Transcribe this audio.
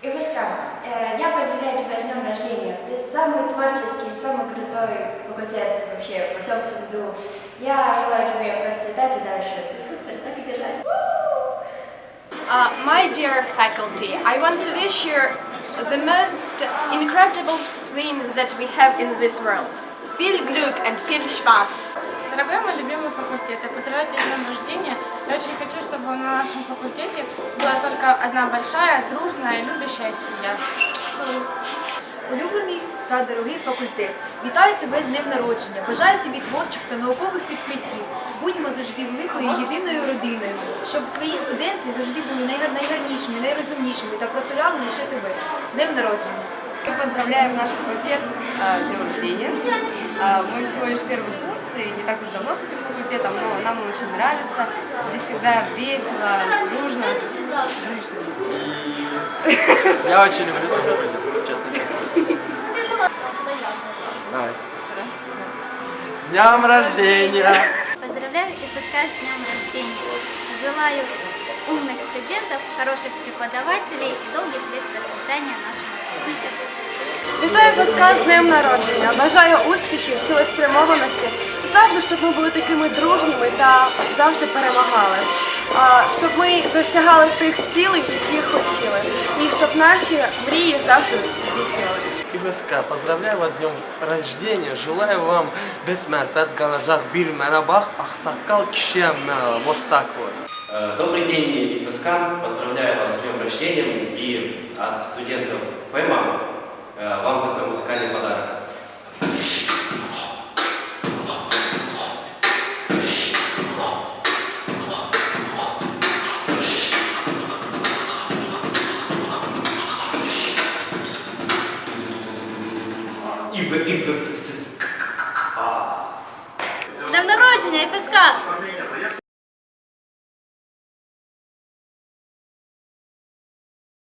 И э, я поздравляю тебя с днем рождения. Ты самый творческий, самый крутой факультет вообще во всем саду. Я желаю тебе процветать и дальше. Ты супер, так и держать. Uh, my dear faculty, I want to wish you the most incredible thing that we have in this world. Viel Glück and viel Spaß. Дорогой мой любимый факультет, я поздравляю тебя с днем рождения. Я очень хочу, чтобы на нашем факультете была только одна большая, дружная, любящая семья. Целую. Улюблений та дорогий факультет, вітаю тебе з днем народження. Бажаю тобі творчих та наукових відкриттів. Будьмо завжди великою єдиною родиною, щоб твої студенти завжди були найгар- найгарнішими, найрозумнішими та прославляли лише тебе. З днем народження! Мы поздравляем наш факультет а, с днем рождения. А, Мы всего лишь первый курс и не так уж давно с этим факультетом, но нам он очень нравится. Здесь всегда весело, дружно. Я очень люблю свой факультет, честно-честно. Давай. С днем рождения! Поздравляю ИПСК с днем рождения. Желаю умных студентов, хороших преподавателей и долгих лет процветания нашему факультету. Вітаю ФСК з днем народження. Бажаю успіхів, цілеспрямованості. Завжди, щоб ми були такими дружніми та завжди перемагали. А, Щоб ми досягали тих цілей, яких хотіли. І щоб наші мрії завжди здійснювалися. ИФСК, поздравляю вас с днем рождения. Желаю вам бесмерфет галажах бир менабах ахсакал кишемела. Вот так вот. Э, Добрый день, ИФСК. Поздравляю вас с днем рождения. И от студентов ФЭМа э, вам такой музыкальный подарок. Днем народження ІПСК!